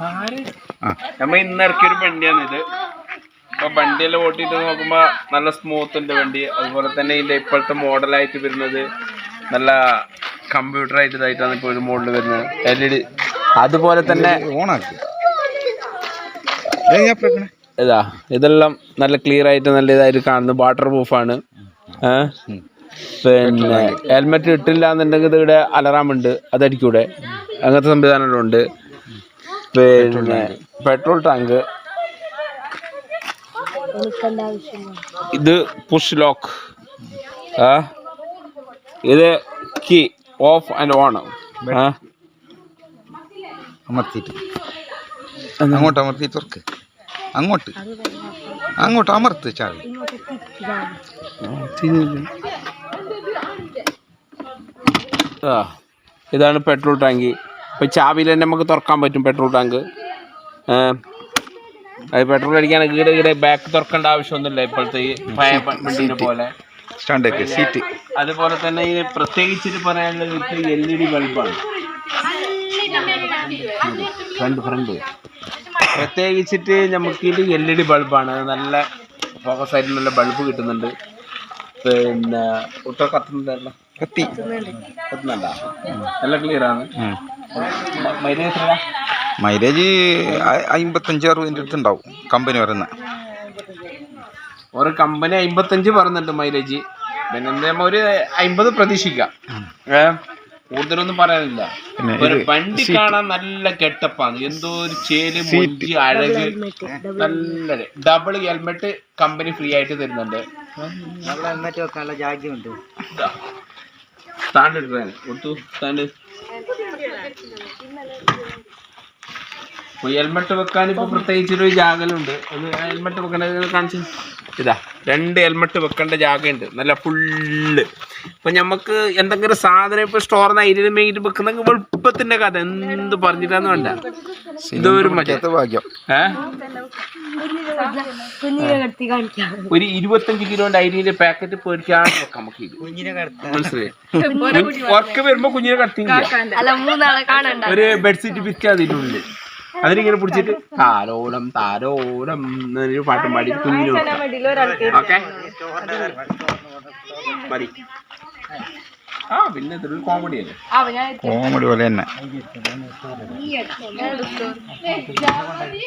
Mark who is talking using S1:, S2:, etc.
S1: ആ
S2: നമ്മ ഇന്ന് ഇറക്കിയൊരു വണ്ടിയാണ് ഇത് അപ്പൊ വണ്ടിയെല്ലാം ഓട്ടിട്ട് നോക്കുമ്പോ നല്ല സ്മൂത്ത് ഉണ്ട് വണ്ടി. അതുപോലെ തന്നെ ഇതിന്റെ ഇപ്പോഴത്തെ മോഡലായിട്ട് വരുന്നത് നല്ല കമ്പ്യൂട്ടർ ആയിട്ട് ഇതായിട്ടാണ് ഇപ്പോൾ ഒരു മോഡൽ വരുന്നത്. എൽ ഇ ഡി അതുപോലെ തന്നെ
S1: ഓണാക്കി. ഞാൻ പ്രേക്കണേ
S2: ഇതാ ഇതെല്ലാം നല്ല ക്ലിയർ ആയിട്ട് നല്ല ഇതായിട്ട് കാണുന്നു വാട്ടർ പ്രൂഫാണ് പിന്നെ ഹെൽമെറ്റ് ഇട്ടില്ല എന്നുണ്ടെങ്കിൽ ഇതിവിടെ അലറാമുണ്ട് അതടിക്കൂടെ. അങ്ങനത്തെ സംവിധാനമെല്ലാം ഉണ്ട് പിന്നെ പെട്രോൾ ടാങ്ക്. ഇത് പുഷ് ലോക്ക്. ഇത് കീ ഓഫ് ആൻഡ് ഓൺ.
S1: അമർത്തിയിട്ട്. അങ്ങോട്ട് അമർത്തി തുറക്ക്. അങ്ങോട്ട്. അങ്ങോട്ട് അമർത്ത് ചാവി.
S2: ഇതാണ് പെട്രോൾ ടാങ്ക്. ഇപ്പം ചാവിയിൽ തന്നെ നമുക്ക് തുറക്കാൻ പറ്റും പെട്രോൾ ടാങ്ക്. അത് പെട്രോൾ അടിക്കാൻ ഈടെ ഈടെ ബാക്ക് തുറക്കേണ്ട ആവശ്യമൊന്നുമില്ല ഇപ്പോഴത്തെ ഈ പഴയ വണ്ടിന്റെ പോലെ.
S1: സ്റ്റാൻഡേക്ക് സീറ്റ്
S2: അതുപോലെ തന്നെ ഈ പ്രത്യേകിച്ചിട്ട് പറയാനുള്ളത് ഇപ്പോൾ എൽ ഇ ഡി ബൾബാണ് ഫ്രണ്ട് ഫ്രണ്ട് പ്രത്യേകിച്ചിട്ട് നമുക്ക് ഇത് എൽ ഇ ഡി ബൾബാണ് നല്ല ഫോക്കസ് ആയിട്ട് നല്ല ബൾബ് കിട്ടുന്നുണ്ട്. പിന്നെ ഒട്ടോ കത്തുന്നുണ്ടല്ലോ.
S1: കത്തി.
S2: കത്തുന്നുണ്ടോ? നല്ല ക്ലിയർ ആണ്. മൈലേജ്
S1: അമ്പത്തഞ്ച് അറുപതിന്റെ അടുത്തുണ്ടാവും കമ്പനി പറയുന്ന.
S2: ഒരു കമ്പനി അമ്പത്തഞ്ച് പറയുന്നുണ്ട് മൈലേജ്. പിന്നെ എന്താ നമ്മ ഒരു അമ്പത് പ്രതീക്ഷിക്കാം. കൂടുതലൊന്നും പറയാനില്ല.
S1: പിന്നെ
S2: ഒരു വണ്ടി കാണാൻ നല്ല കെട്ടപ്പാണ്. എന്തോ ഒരു ചേൽ മൊഞ്ചി അഴക്. നല്ല ഡബിൾ ഹെൽമെറ്റ് കമ്പനി ഫ്രീ ആയിട്ട് തരുന്നുണ്ട്. സ്റ്റാൻഡ് എടുക്കാൻ കൊടുത്തു. സ്റ്റാൻഡ് ഹെൽമെറ്റ് വെക്കാൻ ഇപ്പൊ പ്രത്യേകിച്ച് ഒരു ജാഗലുണ്ട് അത് ഹെൽമെറ്റ് വെക്കേണ്ടത് കാണിച്ചു ഇതാ രണ്ട് ഹെൽമെറ്റ് വെക്കേണ്ട ജാഗയുണ്ട്. നല്ല ഫുള്ള് ഇപ്പൊ നമുക്ക് എന്തെങ്കിലും സാധനം ഇപ്പൊ സ്റ്റോർ അരിയിൽ മേങ്ങിട്ട് വെക്കുന്നെങ്കിൽ എളുപ്പത്തിന്റെ കഥ. എന്ത് പറഞ്ഞിട്ടാന്ന് വേണ്ട. ഇതൊരു മറ്റേ
S1: ഭാഗ്യം.
S3: ഏഹ്
S2: ഒരു ഇരുപത്തഞ്ച് കിലോന്റെ അരിന്റെ പാക്കറ്റ് വെക്കാം നമുക്ക് മനസ്സിലായി? ഉറക്ക വരുമ്പോ കുഞ്ഞിനെ കടത്തില്ല
S3: അല്ല മൂന്നാളെ കാണണ്ട.
S2: ഒരു ബെഡ്ഷീറ്റ് പിറ്റ് അതിനുള്ളിൽ അതിനിങ്ങനെ പിടിച്ചിട്ട് താരോലം താരോലം എന്നൊരു പാട്ടും പാടി കുഞ്ഞിന് ഓക്കെ? മതി. ആ പിന്നെ ഇതൊരു കോമഡി അല്ലേ?
S1: കോമഡി പോലെ തന്നെ.